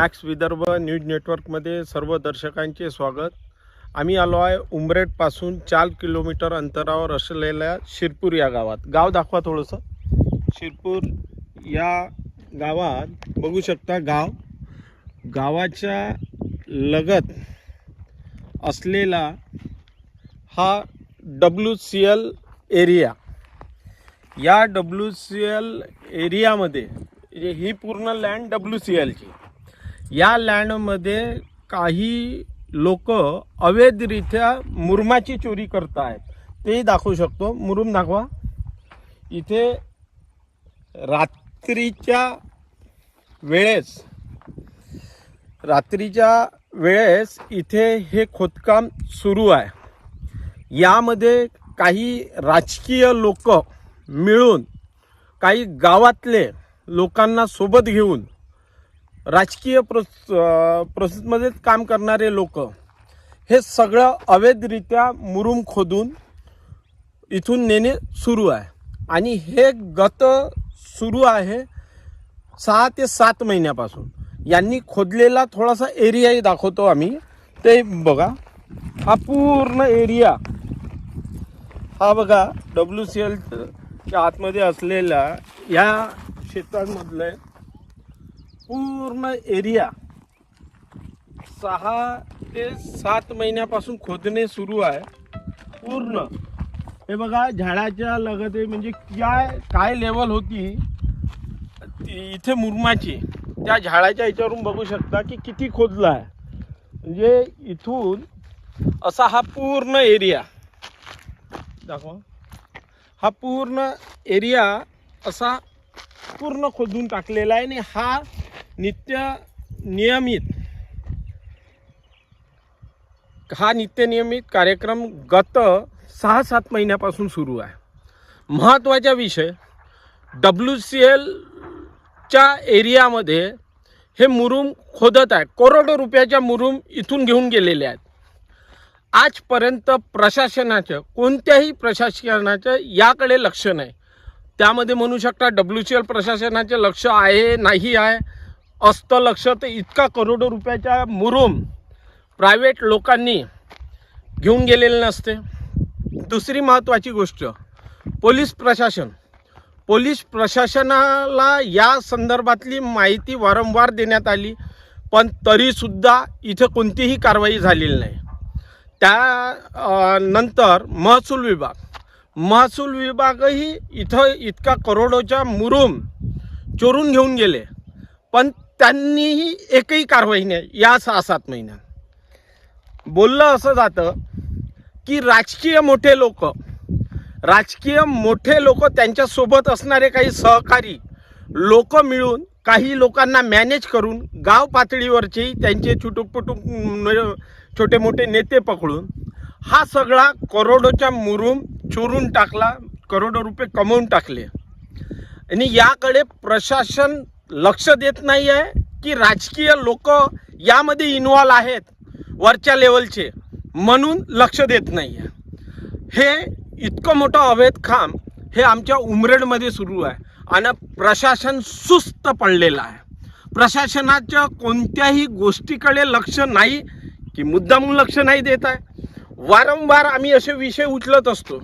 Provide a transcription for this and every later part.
Max Vidarbha news नेटवर्कमध्ये सर्व दर्शकांचे स्वागत. आम्ही आलो आहे उमरेडपासून चार किलोमीटर अंतरावर असलेल्या शिरपूर या गावात. गाव दाखवा थोडंसं. शिरपूर या गावात बघू शकता गाव. गावाच्या लगत असलेला हा डब्ल्यू सी एल एरिया. या डब्ल्यू सी एल एरियामध्ये म्हणजे ही पूर्ण लँड डब्ल्यू सी एलची. या लँडमध्ये काही लोक अवैधरित्या मुरमाची चोरी करत आहेत तेही दाखवू शकतो. मुरुम दाखवा. इथे रात्रीच्या वेळेस रात्रीच्या वेळेस इथे हे खोदकाम सुरू आहे. यामध्ये काही राजकीय लोक मिळून काही गावातले लोकांना सोबत घेऊन राजकीय प्रोस प्रोसेसमध्येच काम करणारे लोक हे सगळं अवैधरित्या मुरुम खोदून इथून नेणे सुरू आहे. आणि हे गत सुरू आहे सहा ते सात महिन्यापासून. यांनी खोदलेला थोडासा एरियाही दाखवतो आम्ही. ते बघा हा पूर्ण एरिया. हा बघा डब्ल्यू सी एलच्या आतमध्ये असलेला या क्षेत्रांमधलं पूर्ण एरिया सहा ते सात महिन्यापासून खोदणे सुरू आहे. पूर्ण. हे बघा झाडाच्या लगत म्हणजे काय काय लेवल होती इथे मुरमाची. त्या झाडाच्या याच्यावरून बघू शकता की किती खोदला आहे. म्हणजे इथून असा हा पूर्ण एरिया. दाखवा. हा पूर्ण एरिया असा पूर्ण खोदून टाकलेला आहे आणि हा नित्य नियमित. हा नित्यनियमित कार्यक्रम गत सहा सात महिन्यापासून सुरू आहे. महत्त्वाचा विषय डब्ल्यू सी एलच्या एरियामध्ये हे मुरुम खोदत आहे. करोडो रुपयाच्या मुरुम इथून घेऊन गेलेले आहेत. आजपर्यंत प्रशासनाचं कोणत्याही प्रशासनाचं याकडे लक्ष नाही. त्यामध्ये म्हणू शकता डब्ल्यू सी एल प्रशासनाचे लक्ष आहे नाही आहे. असतं लक्ष तर इतका करोडो रुपयाच्या मुरुम प्रायव्हेट लोकांनी घेऊन गेलेले नसते. दुसरी महत्त्वाची गोष्ट पोलीस प्रशासन. पोलीस प्रशासनाला या संदर्भातली माहिती वारंवार देण्यात आली पण तरीसुद्धा इथे कोणतीही कारवाई झालेली नाही. त्या नंतर महसूल विभाग. महसूल विभागही इथं इतका करोडोच्या मुरुम चोरून घेऊन गेले. पण त्यांनीही एकही कारवाई नाही या सहा सात महिन्यात बोललं असं जातं की राजकीय मोठे लोक राजकीय मोठे लोक त्यांच्यासोबत असणारे काही सहकारी लोक मिळून काही लोकांना मॅनेज करून गाव पातळीवरचे त्यांचे छुटूकपटूक छोटे मोठे नेते पकडून हा सगळा करोडोच्या मुरूम चोरून टाकला करोडो रुपये कमवून टाकले. आणि याकडे प्रशासन लक्ष देत नाही आहे की राजकीय लोक यामध्ये इन्वॉल्व आहेत वरच्या लेवलचे म्हणून लक्ष देत नाही आहे हे इतकं मोठं अवैध काम हे आमच्या उमरेडमध्ये सुरू आहे आणि प्रशासन सुस्त पडलेलं आहे. प्रशासनाच्या कोणत्याही गोष्टीकडे लक्ष नाही की मुद्दामून लक्ष नाही देत आहे. वारंवार आम्ही असे विषय उचलत असतो.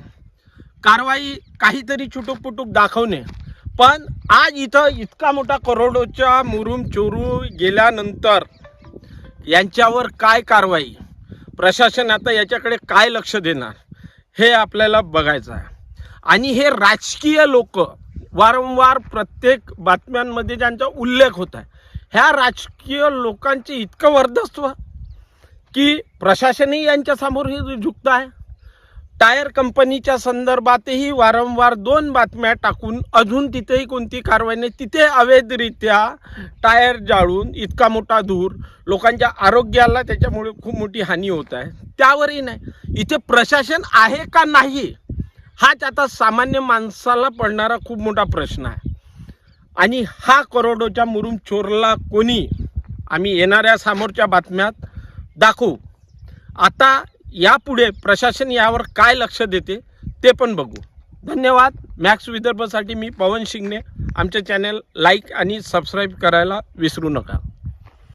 कारवाई काहीतरी चुटूक पुटूक दाखवणे पण आज इथं इतका मोठा करोडोच्या मुरुम चोरू गेल्यानंतर यांच्यावर काय कारवाई? प्रशासन आता याच्याकडे काय लक्ष देणार? हे आपल्याला बघायचं आहे. आणि हे राजकीय लोक वारंवार प्रत्येक बातम्यांमध्ये ज्यांचा उल्लेख होत आहे ह्या राजकीय लोकांचे इतकं वर्धस्व की प्रशासनही यांच्यासमोर हे झुकतं आहे. टायर कंपनीच्या संदर्भातही वारंवार दोन बातम्या टाकून अजून तिथेही कोणती कारवाई नाही. तिथे अवैधरित्या टायर जाळून इतका मोठा धूर लोकांच्या आरोग्याला त्याच्यामुळे खूप मोठी हानी होत आहे. त्यावरही नाही. इथे प्रशासन आहे का नाही हाच आता सामान्य माणसाला पडणारा खूप मोठा प्रश्न आहे. आणि हा करोडोच्या मुरुम चोरला कोणी? आम्ही येणाऱ्या समोरच्या बातम्यात दाखवू. आता यापुढे प्रशासन यावर काय लक्ष देते ते पण बघू. धन्यवाद. मॅक्स विदर्भसाठी मी पवन शिंगणे. आमचे चॅनल लाईक आणि सबस्क्राईब करायला विसरू नका.